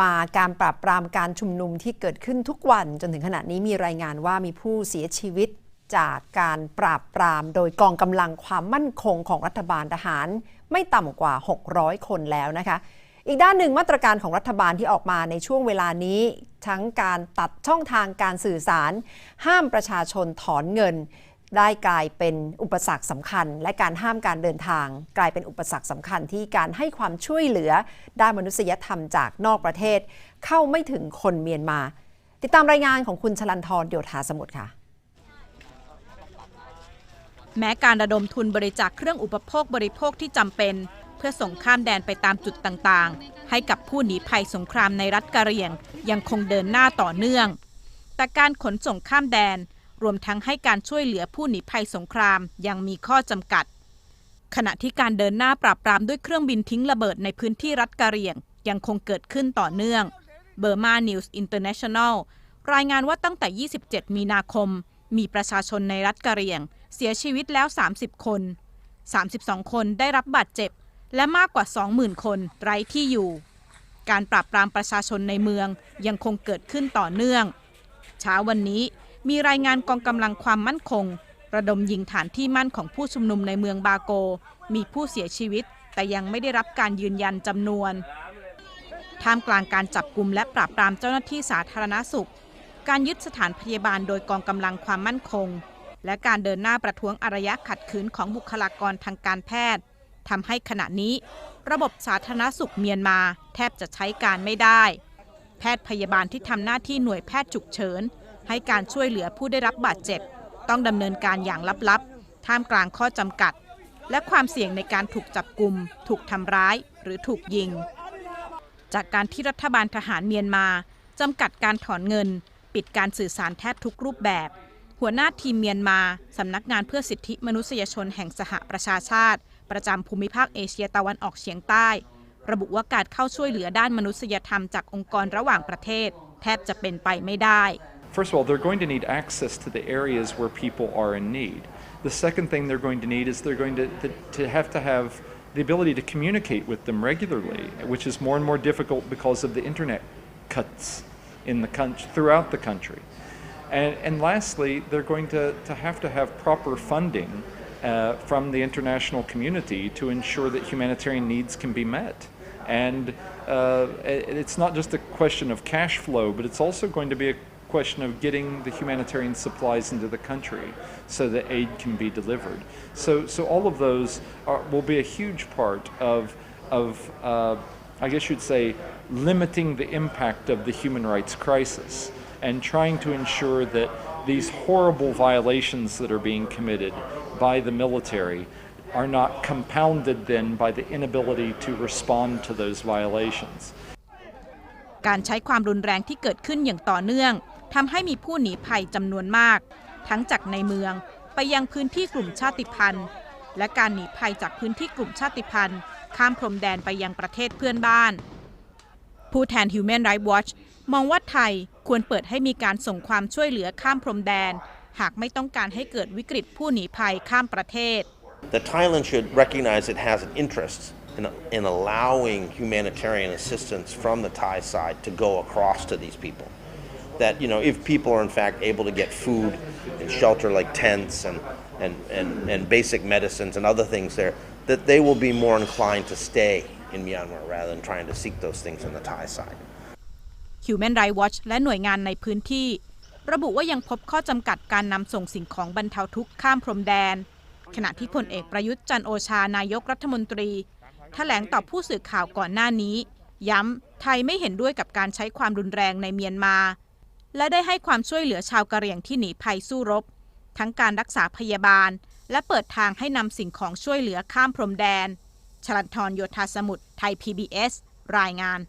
มาการปราบปรามการชุมนุมที่เกิดขึ้นทุกวันจนถึงขณะนี้มีรายงานว่ามีผู้เสียชีวิตจากการปราบปรามโดยกองกำลังความมั่นคงของรัฐบาลทหาร ไม่ต่ำกว่า 600 คนแล้วนะคะ อีกด้านหนึ่งมาตรการของรัฐบาลที่ออกมาในช่วงเวลานี้ ทั้งการตัดช่องทางการสื่อสาร ห้ามประชาชนถอนเงิน ได้กลายเป็นอุปสรรคสำคัญ และการห้ามการเดินทาง กลายเป็นอุปสรรคสำคัญที่การให้ความช่วยเหลือ ด้านมนุษยธรรมจากนอกประเทศ เข้าไม่ถึงคนเมียนมา ติดตามรายงานของคุณชลันทรโยธาสมุทรค่ะ แม้การระดมทุนบริจาคเครื่องอุปโภคบริโภคที่จำเป็น เพื่อส่งข้ามแดนไปตามจุดต่างๆ ให้กับผู้หนีภัยสงครามในรัฐกะเหรี่ยง ยังคงเดินหน้าต่อเนื่อง แต่การขนส่งข้ามแดน รวมทั้งให้การช่วยเหลือผู้หนีภัยสงครามยังมีข้อจำกัด ขณะที่การเดินหน้าปราบปรามด้วยเครื่องบินทิ้งระเบิดในพื้นที่รัฐกะเหรี่ยง ยังคงเกิดขึ้นต่อเนื่องเบอร์มานิวส์อินเตอร์เนชั่นแนลรายงานว่าตั้งแต่ 27 มีนาคม มีประชาชนในรัฐกะเหรี่ยง เสียชีวิตแล้ว 30 คน 32 คนได้รับบาดเจ็บ และมากกว่า 20,000 คนไร้ที่อยู่ การปราบปรามประชาชนในเมืองยังคงเกิดขึ้นต่อเนื่อง เช้าวันนี้ มีรายงานกองกำลังความมั่นคง ระดมยิงฐานที่มั่นของผู้ชุมนุมในเมืองบาโก มีผู้เสียชีวิต แต่ยังไม่ได้รับการยืนยันจำนวนท่ามกลางการจับกลุ่มและปราบปรามเจ้าหน้าที่สาธารณสุข การยึดสถานพยาบาลโดยกองกำลังความมั่นคง และการเดินหน้าประท้วงอารยะขัดขืนของบุคลากรทางการแพทย์ทำให้ขณะนี้ ระบบสาธารณสุขเมียนมา แทบจะใช้การไม่ได้ แพทย์พยาบาลที่ทำหน้าที่หน่วยแพทย์ฉุกเฉิน ให้การช่วยเหลือผู้ได้รับบาดเจ็บ ต้องดำเนินการอย่างลับๆ ท่ามกลางข้อจำกัด และความเสี่ยงในการถูกจับกลุ่ม ถูกทำร้าย หรือถูกยิง จากการที่รัฐบาลทหารเมียนมาจำกัดการถอนเงิน ปิดการสื่อสารแทบทุกรูปแบบ หัวหน้าทีมเมียนมาสำนักงานเพื่อสิทธิมนุษยชนแห่งสหประชาชาติ ประจำภูมิภาคเอเชียตะวันออกเฉียงใต้ ระบุว่าการเข้าช่วยเหลือด้านมนุษยธรรมจากองค์กรระหว่างประเทศ แทบจะเป็นไปไม่ได้ First of all, they're going to need access to the areas where people are in need. The second thing they're going to need is they're going to, to, to have to have the ability to communicate with them regularly, which is more and more difficult because of the internet cuts in the country, throughout the country. And, and lastly, they're going to, to have to have proper funding uh, from the international community to ensure that humanitarian needs can be met. And uh, it's not just a question of cash flow, but it's also going to be a question of getting the humanitarian supplies into the country so that aid can be delivered. So, so all of those are, will be a huge part of, of uh, I guess you'd say, limiting the impact of the human rights crisis and trying to ensure that these horrible violations that are being committed by the military are not compounded then by the inability to respond to those violations. การใช้ความรุนแรงที่เกิดขึ้นอย่างต่อเนื่อง ทำให้มีผู้หนีภัยจำนวนมาก ทั้งจากในเมืองไปยังพื้นที่กลุ่มชาติพันธุ์ และการหนีภัยจากพื้นที่กลุ่มชาติพันธุ์ ข้ามพรมแดนไปยังประเทศเพื่อนบ้าน ผู้แทน Human Rights Watch มองว่าไทยควรเปิดให้มีการส่งความช่วยเหลือข้ามพรมแดน หากไม่ต้องการให้เกิดวิกฤตผู้หนีภัยข้ามประเทศ that Thailand should recognize it has an interest in, in allowing humanitarian assistance from the Thai side to go across to these people. That, you know, if people are in fact able to get food and shelter like tents and, and, and, and basic medicines and other things there, that they will be more inclined to stay in Myanmar rather than trying to seek those things on the Thai side. Human Rights Watch และหน่วยงานในพื้นที่ ระบุว่ายังพบข้อจำกัดการนำส่งสิ่งของบรรเทาทุกข์ข้ามพรมแดน ขณะที่พลเอกประยุทธ์จันโอชานายกรัฐมนตรีถแถลงต่อผู้สื่อข่าวก่อนหน้านี้ ย้ำไทยไม่เห็นด้วยกับการใช้ความรุนแรงในเมียนมา และได้ให้ความช่วยเหลือชาวกะเหรี่ยงที่หนีภัยสู้รบ ทั้งการรักษาพยาบาล และเปิดทางให้นำสิ่งของช่วยเหลือข้ามพรมแดน ชลันทรโยธาสมุทรไทย PBS รายงาน